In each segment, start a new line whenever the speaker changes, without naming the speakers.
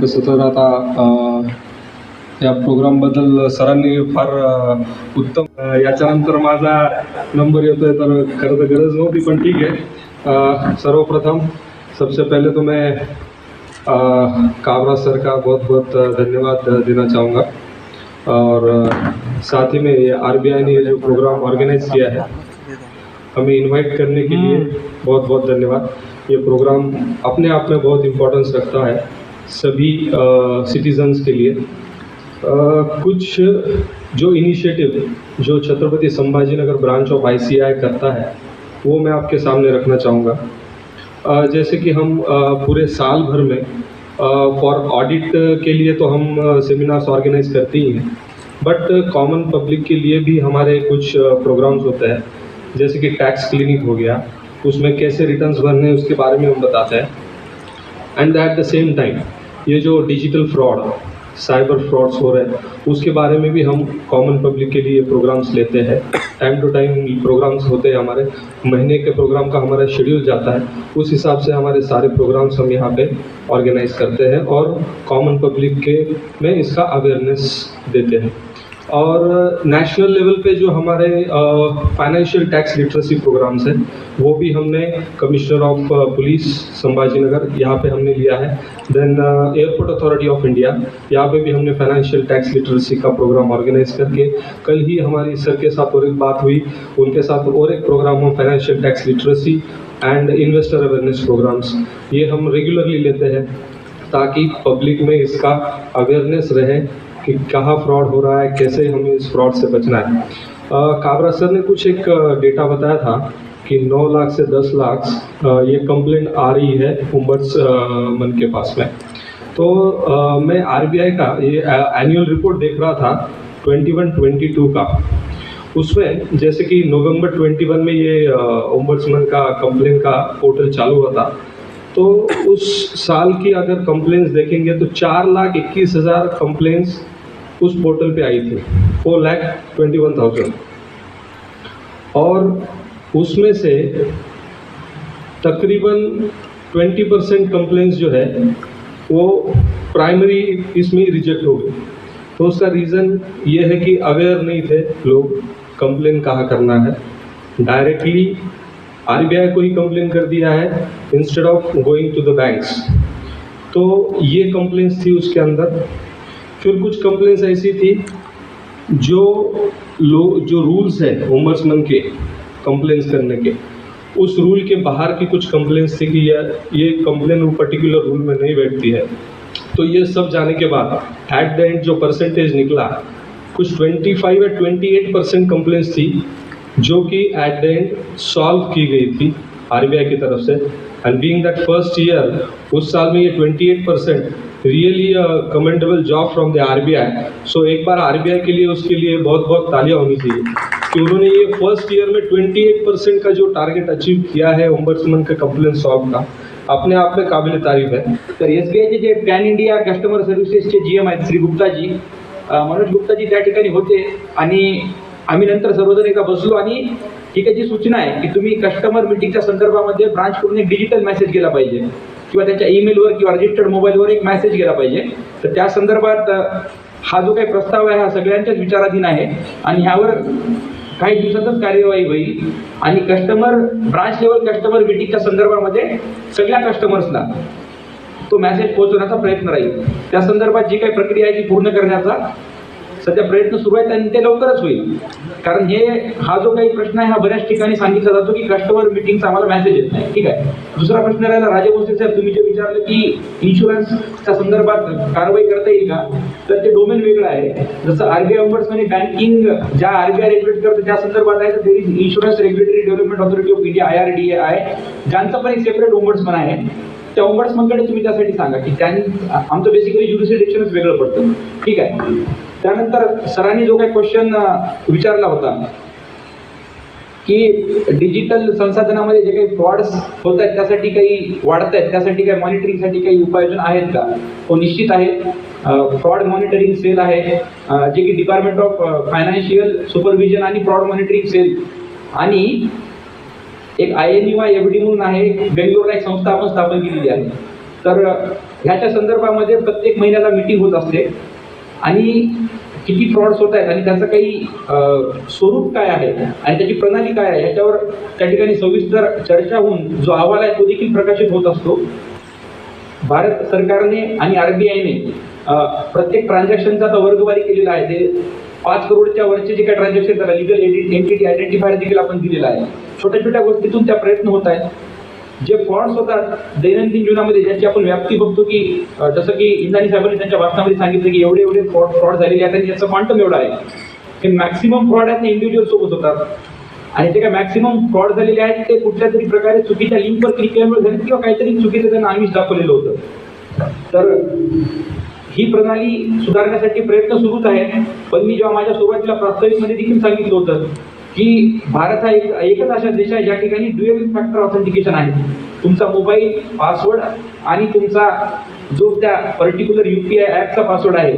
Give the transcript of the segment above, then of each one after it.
तसं तर आता या प्रोग्रामबद्दल सरांनी फार उत्तम याच्यानंतर माझा नंबर येतोय तर खरं तर गरज नव्हती पण ठीक आहे. सर्वप्रथम सबसे पहले तो मैं काबरा सर का बहुत बहुत धन्यवाद देना चाहूँगा। और साथ ही में ये आर ने ये जो प्रोग्राम ऑर्गेनाइज किया है हमें इनवाइट करने के लिए बहुत बहुत धन्यवाद। ये प्रोग्राम अपने आप में बहुत इम्पोर्टेंस रखता है। सभी सिटीजन्स के लिए। कुछ जो इनिशिएटिव जो Chhatrapati Sambhaji Nagar branch of ICI करता है, वो मैं आपके सामने रखना चाहूँगा। जैसे कि हम पूरे साल भर में फॉर ऑडिट के लिए तो हम सेमिनार्स ऑर्गेनाइज करते ही हैं बट कॉमन पब्लिक के लिए भी हमारे कुछ प्रोग्राम्स होते हैं। जैसे कि टैक्स क्लिनिक हो गया, उसमें कैसे रिटर्न्स भरने उसके बारे में हम बताते हैं। And at the same time ये जो डिजिटल फ्रॉड साइबर फ्रॉड्स हो रहे हैं, उसके बारे में भी हम कॉमन पब्लिक के लिए प्रोग्राम्स लेते हैं। टाइम टू टाइम प्रोग्राम्स होते हैं हमारे। महीने के प्रोग्राम का हमारा शेड्यूल जाता है। उस हिसाब से हमारे सारे प्रोग्राम्स हम यहाँ पे ऑर्गेनाइज करते हैं और कॉमन पब्लिक के में इसका अवेयरनेस देते हैं। और नेशनल लेवल पे जो हमारे फाइनेंशियल टैक्स लिटरेसी प्रोग्राम्स हैं, वो भी हमने commissioner of police Sambhaji Nagar यहाँ पे हमने लिया है। Then airport authority of India यहाँ पे भी हमने फाइनेंशियल टैक्स लिटरेसी का प्रोग्राम ऑर्गेनाइज करके, कल ही हमारी सर के साथ और एक बात हुई, उनके साथ और एक प्रोग्राम हो financial tax literacy and investor awareness programmes ये हम रेगुलरली लेते हैं, ताकि पब्लिक में इसका अवेयरनेस रहे कि कहाँ फ्रॉड हो रहा है कैसे हमें इस फ्रॉड से बचना है। काबरा सर ने कुछ एक डेटा बताया था कि 9 लाख से 10 लाख ये कंप्लेंट आ रही है उम्बर्स मन के पास में। तो अ, मैं आरबीआई का ये एनुअल रिपोर्ट देख रहा था 21-22 का। उसमें जैसे कि नवंबर 21 में ये ओम्बर्समैन का कंप्लेन का पोर्टल चालू हुआ था तो उस साल की अगर कंप्लेंट्स देखेंगे तो चार लाख इक्कीस हज़ार कंप्लेंट्स उस पोर्टल पे आई थी। Four lakh twenty one thousand और उसमें से तकरीबन ट्वेंटी परसेंट कंप्लेंट्स जो है, वो प्राइमरी इसमें रिजेक्ट हो गई तो उसका रीज़न ये है कि अवेयर नहीं थे लोग कंप्लेन कहाँ करना है। डायरेक्टली आरबीआई को ही कंप्लेन कर दिया है instead of going to the banks तो ये कंप्लेंट्स थी उसके अंदर। फिर कुछ कंप्लेंट्स ऐसी थी जो लो जो रूल्स है ओमर्समैन के कंप्लेंट्स करने के। उस रूल के बाहर की कुछ कंप्लेंट्स थी कि ये ये कंप्लेन वो पर्टिकुलर रूल में नहीं बैठती है। तो ये सब जाने के बाद एट द एंड जो परसेंटेज निकला, कुछ 25 या 28 परसेंट कंप्लेंट्स थी, जो कि एट द एंड सॉल्व की गई थी। आरबीआई की तरफ से. And being that first year उस साल में ये 28 percent really commendable job from the RBI so एक बार आरबीआई के लिए उसके लिए बहुत बहुत तालियां होनी चाहिए कि उन्होंने ये फर्स्ट ईयर में 28 परसेंट का जो टारगेट अचीव किया है ओम्बर्समन के कंप्लेंट सॉल्व का अपने आप में काबिल तारीफ है।
तर एस बी आयचे जे पॅन इंडिया कस्टमर सर्व्हिसेसचे जी एम आहेत श्री गुप्ताजी मनोज गुप्ताजी त्या ठिकाणी होते आणि आम्ही नंतर सर्वजण एका बसलो आणि ही आहे जी सूचना आहे की तुम्ही कस्टमर मिटिंगच्या संदर्भामध्ये ब्रांचकडून एक डिजिटल मेसेज गेला पाहिजे किंवा त्यांच्या ईमेलवर किंवा रजिस्टर्ड मोबाईलवर एक मेसेज गेला पाहिजे. तर त्या संदर्भात हा जो काही प्रस्ताव आहे हा सगळ्यांच्याच विचाराधीन आहे आणि ह्यावर काही दिवसातच कार्यवाही होईल. आणि कस्टमर ब्रांच लेवल कस्टमर मिटिंगच्या संदर्भामध्ये सगळ्या कस्टमर्सला तो मेसेज पोहोचवण्याचा प्रयत्न राहील. त्या संदर्भात जी काही प्रक्रिया आहे ती पूर्ण करण्याचा सध्या प्रयत्न सुरू आहेत आणि ते लवकरच होईल. कारण हे हा जो काही प्रश्न आहे हा बऱ्याच ठिकाणी सांगितला जातो की कस्टमर मिटिंगचा आम्हाला मेसेज येत नाही. ठीक आहे? दुसरा प्रश्न राहिला राजे साहेब तुम्ही जे विचारलं की इन्शुरन्सच्या संदर्भात कारवाई करता येईल का? तर ते डोमेन वेगळं आहे. जसं आरबीआय ऑम्बर्समध्ये बँकिंग ज्या आरबीआय रेग्युलेट करतं त्या संदर्भात आहे तर ते insurance regulatory development authority of India I R D A आहे ज्यांचं पण एक सेपरेट पण आहे. त्या ओंबड्समनकडे तुम्ही त्यासाठी सांगा की त्यांनी आमचं बेसिकली ज्युरिस्डिक्शनच वेगळं पडतं. ठीक आहे? त्यानंतर सरांनी जो काही क्वेश्चन विचारला होता की डिजिटल संसाधनामध्ये जे काही फ्रॉड्स होत आहेत त्यासाठी काही वाढत आहेत त्यासाठी काही मॉनिटरिंगसाठी काही उपाययोजना आहेत का? तो निश्चित आहे फ्रॉड मॉनिटरिंग सेल आहे. जे की डिपार्टमेंट ऑफ फायनान्शियल सुपरविजन आणि फ्रॉड मॉनिटरिंग सेल आणि एक I N U I F D म्हणून आहे बेंगलोरला एक संस्था आपण स्थापन केलेली आहे. तर ह्याच्या संदर्भामध्ये प्रत्येक महिन्याला मीटिंग होत असते. आणि किती फ्रॉड्स होत आहेत आणि त्याचं काही स्वरूप काय आहे आणि त्याची प्रणाली काय आहे याच्यावर त्या ठिकाणी सविस्तर चर्चा होऊन जो अहवाल आहे तो देखील प्रकाशित होत असतो. भारत सरकारने आणि आर बी आयने प्रत्येक ट्रान्झॅक्शनचा आता वर्गवारी केलेला आहे. ते पाच करोडच्या वरचे जे काही ट्रान्झॅक्शन त्याला लिगल एंटिटी आयडेंटिफायर देखील आपण दिलेला आहे. छोट्या छोट्या गोष्टीतून त्या प्रयत्न होत आहेत. जे फ्रॉड्स होतात दैनंदिन जीवनामध्ये ज्याची आपण व्याप्ती बघतो की जसं की इंदानी साहेबांनी त्यांच्या वाचनामध्ये सांगितलं की एवढे एवढे फ्रॉड फ्रॉड झालेले आहेत आणि याचं क्वांटम एवढा आहे. हे मॅक्सिमम फ्रॉड आहेत ते इंडिव्हिज्युअल सोबत होतात. आणि जे काय मॅक्सिमम फ्रॉड झालेले आहेत ते कुठल्या तरी प्रकारे चुकीच्या लिंकवर क्लिक केल्यामुळे झाले किंवा काहीतरी चुकीचं त्यांना आम्हीच दाखवलेलं होतं. तर ही प्रणाली सुधारण्यासाठी प्रयत्न सुरूच आहेत. पण मी जेव्हा माझ्या सुरुवातीला प्रास्ताविकमध्ये देखील सांगितलं होतं की भारत हा एक एकच अशा देश आहे ज्या ठिकाणी ड्युएल फॅक्टर ऑथेंटिकेशन आहे. तुमचा मोबाईल पासवर्ड आणि तुमचा जो त्या पर्टिक्युलर यू पी आय ॲपचा पासवर्ड आहे.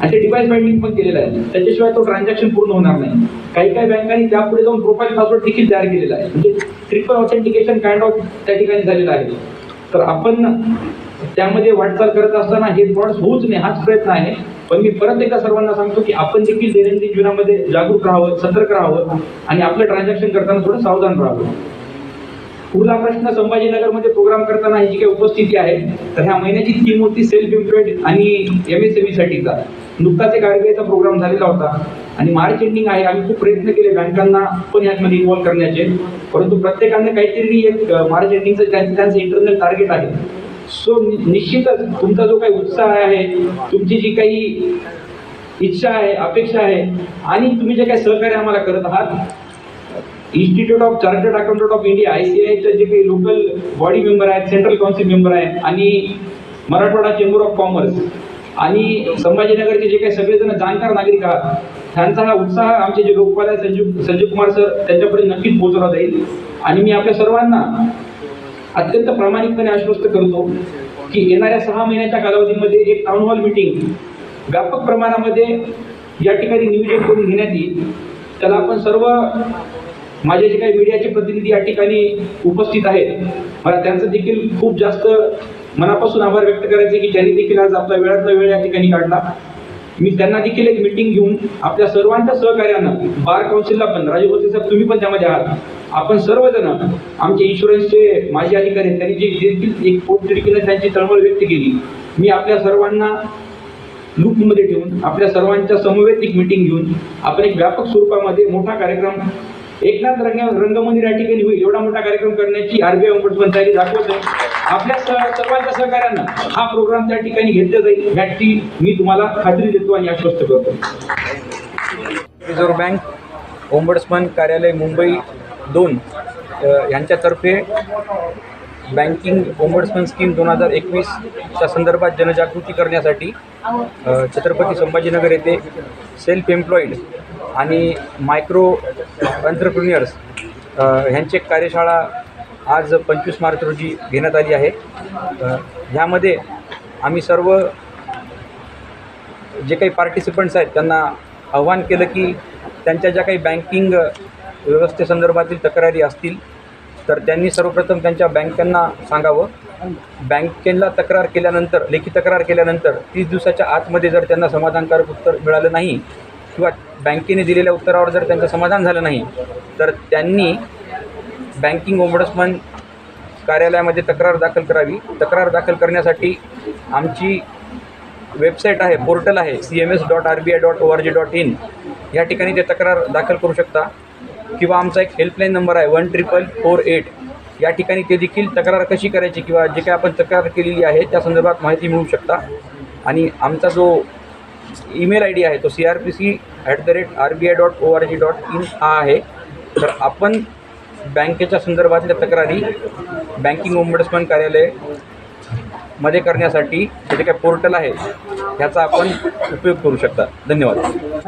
आणि ते डिव्हाइस बाइंडिंग पण केलेलं आहे. त्याच्याशिवाय तो ट्रान्झॅक्शन पूर्ण होणार नाही. काही काही बँकांनी त्यापुढे जाऊन प्रोफाईल पासवर्ड देखील तयार केलेला आहे. म्हणजे ट्रिपल ऑथेंटिकेशन काइंड ऑफ त्या ठिकाणी झालेलं आहे. तर आपण त्यामध्ये वाटचाल करत असताना हे फ्रॉड्स होऊच नाही हाच प्रयत्न आहे. पण मी परत एकदा सर्वांना सांगतो की आपण देखील दैनंदिन जीवनामध्ये जागरूक राहावं सतर्क राहावं आणि आपलं ट्रान्झॅक्शन करताना थोडं सावधान राहावं. पुढला प्रश्न संभाजीनगरमध्ये प्रोग्राम करताना ही जी काही उपस्थिती आहे तर ह्या महिन्याची थीम होती सेल्फ एम्प्लॉईड आणि एम एस एम साठीचा नुकताच एक आरबीआयचा प्रोग्राम झालेला होता आणि मार्च एंडिंग आहे. आम्ही खूप प्रयत्न केले बँकांना पण यामध्ये इन्व्हॉल्व करण्याचे. परंतु प्रत्येकाने काहीतरी एक मार्च एंडिंगचं त्यांचं त्यांचं इंटरनल टार्गेट आहे. सो निश्चितच तुमचा जो काही उत्साह आहे तुमची जी काही इच्छा आहे अपेक्षा आहे आणि तुम्ही जे काही सहकार्य आम्हाला करत आहात institute of chartered accountant of India I C आयचे जे काही लोकल बॉडी मेंबर आहेत सेंट्रल काउन्सिल मेंबर आहेत आणि मराठवाडा चेंबर ऑफ कॉमर्स आणि संभाजीनगरचे जे काही सगळेजण जाणकार नागरिक आहात त्यांचा हा उत्साह आमचे जे लोकपाल आहे संजीव संजीव कुमार सर त्यांच्यापर्यंत नक्कीच पोहोचवला जाईल. आणि मी आपल्या सर्वांना अत्यंत प्रामाणिकपणे आश्वस्त करतो की येणाऱ्या सहा महिन्याच्या कालावधीमध्ये एक टाउन हॉल मिटिंग व्यापक प्रमाणामध्ये या ठिकाणी नियोजन करून घेण्यात येईल. त्याला आपण सर्व माझे जे काही मीडियाचे प्रतिनिधी या ठिकाणी उपस्थित आहेत मला त्यांचं देखील खूप जास्त मनापासून आभार व्यक्त करायचे की त्यांनी देखील आज आपला वेळातला वेळ या ठिकाणी काढला. मी त्यांना देखील एक मिटिंग घेऊन आपल्या सर्वांच्या सहकार्यानं बार काउन्सिलला पण राजीव साहेब तुम्ही पण त्यामध्ये आहात. आपण सर्वजण आमचे इन्शुरन्सचे माजी अधिकारी त्यांनी जे देखील एक पोटतिडकीनं त्यांची तळमळ व्यक्त केली. मी आपल्या सर्वांना लूपमध्ये ठेवून आपल्या सर्वांच्या समवेत मीटिंग मिटिंग घेऊन आपण एक व्यापक स्वरूपामध्ये मोठा कार्यक्रम एकनाथ रंग रंगमंदिर या ठिकाणी होईल एवढा मोठा कार्यक्रम करण्याची आरबीआय ओंबड्समन तयारी दाखवत आहे आपल्या सर्वांच्या सहकार्यानं हा प्रोग्राम त्या ठिकाणी घेतला जाईल याची मी तुम्हाला खात्री देतो आणि आश्वस्त करतो.
रिझर्व्ह बँक ओंबड्समन कार्यालय मुंबई दोन ह्यांच्यातर्फे यांच्यातर्फे बँकिंग ओंबड्समन स्कीम दोन हजार एकवीसच्या संदर्भात जनजागृती करण्यासाठी छत्रपती संभाजीनगर येथे सेल्फ एम्प्लॉईड आणि मायक्रो एंटरप्रिन्युअर्स ह्यांची एक कार्यशाळा आज पंचवीस मार्च रोजी घेण्यात आली आहे. ह्यामध्ये आम्ही सर्व जे काही पार्टिसिपंट्स आहेत त्यांना आव्हान केलं की त्यांच्या ज्या काही बँकिंग व्यवस्थेसंदर्भातील तक्रारी असतील तर त्यांनी सर्वप्रथम त्यांच्या बँकांना सांगावं. बँकेला तक्रार केल्यानंतर लेखी तक्रार केल्यानंतर तीस दिवसाच्या आतमध्ये जर त्यांना समाधानकारक उत्तर मिळालं नाही किंवा बँकेने दिलेल्या उत्तरावर जर त्यांचं समाधान झालं नाही तर त्यांनी बँकिंग ओंबडसमन कार्यालयामध्ये तक्रार दाखल करावी. तक्रार दाखल करण्यासाठी आमची वेबसाईट आहे पोर्टल आहे C M S dot R B I dot O R G dot in या ठिकाणी ते तक्रार दाखल करू शकता. किंवा आमचा एक हेल्पलाईन नंबर आहे वन ट्रिपल फोर एट या ठिकाणी ते देखील तक्रार कशी करायची किंवा जे काय आपण तक्रार केलेली आहे त्या संदर्भात माहिती मिळू शकता. आणि आमचा जो ईमेल आय डी आहे तो C R P C at the rate R B I dot O R G dot in हा आहे. तर आपण बँकेच्या संदर्भातल्या तक्रारी बँकिंग ओंबडसमन
कार्यालयमध्ये करण्यासाठी जे काही पोर्टल आहे ह्याचा आपण उपयोग करू शकता. धन्यवाद.